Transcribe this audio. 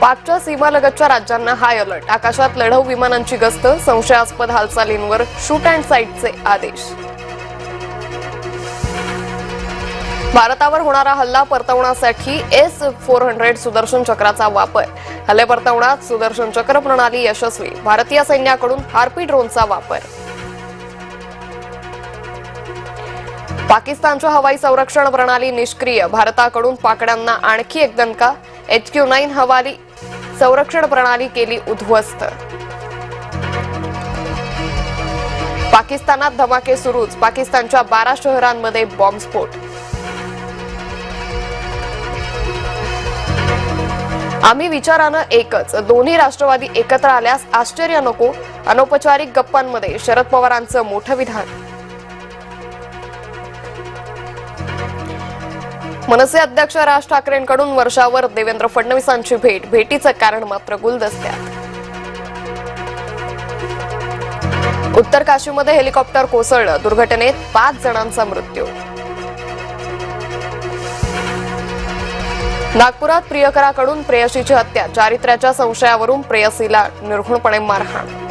पाकच्या सीमालगतच्या राज्यांना high alert आकाशात लढाऊ विमानांची गस्त संशयास्पद हालचालींवर शूट अँड साईटचे आदेश. भारतावर होणारा हल्ला परतवण्यासाठी एस फोर हंड्रेड सुदर्शन चक्राचा वापर. हल्ले परतवण्यात सुदर्शन चक्र प्रणाली यशस्वी. भारतीय सैन्याकडून हार्पी ड्रोनचा वापर. पाकिस्तानच्या हवाई संरक्षण प्रणाली निष्क्रिय. भारताकडून पाकड्यांना आणखी एक दणका. एच क्यू नाईन हवाली संरक्षण प्रणाली केली उद्ध्वस्त. पाकिस्तानात धमाके सुरूच. पाकिस्तानच्या बारा शहरांमध्ये बॉम्बस्फोट. आम्ही विचारानं एकच. दोन्ही राष्ट्रवादी एकत्र आल्यास आश्चर्य नको. अनौपचारिक गप्पांमध्ये शरद पवारांचं मोठं विधान. मनसे अध्यक्ष राज ठाकरेंकडून वर्षावर देवेंद्र फडणवीसांची भेट. भेटीचं कारण मात्र गुलदस्त्यात उत्तर काशीमध्ये हेलिकॉप्टर कोसळलं. दुर्घटनेत पाच जणांचा मृत्यू. नागपुरात प्रियकराकडून प्रेयसीची हत्या. चारित्र्याच्या संशयावरून प्रेयसीला निर्घुणपणे मारहाण.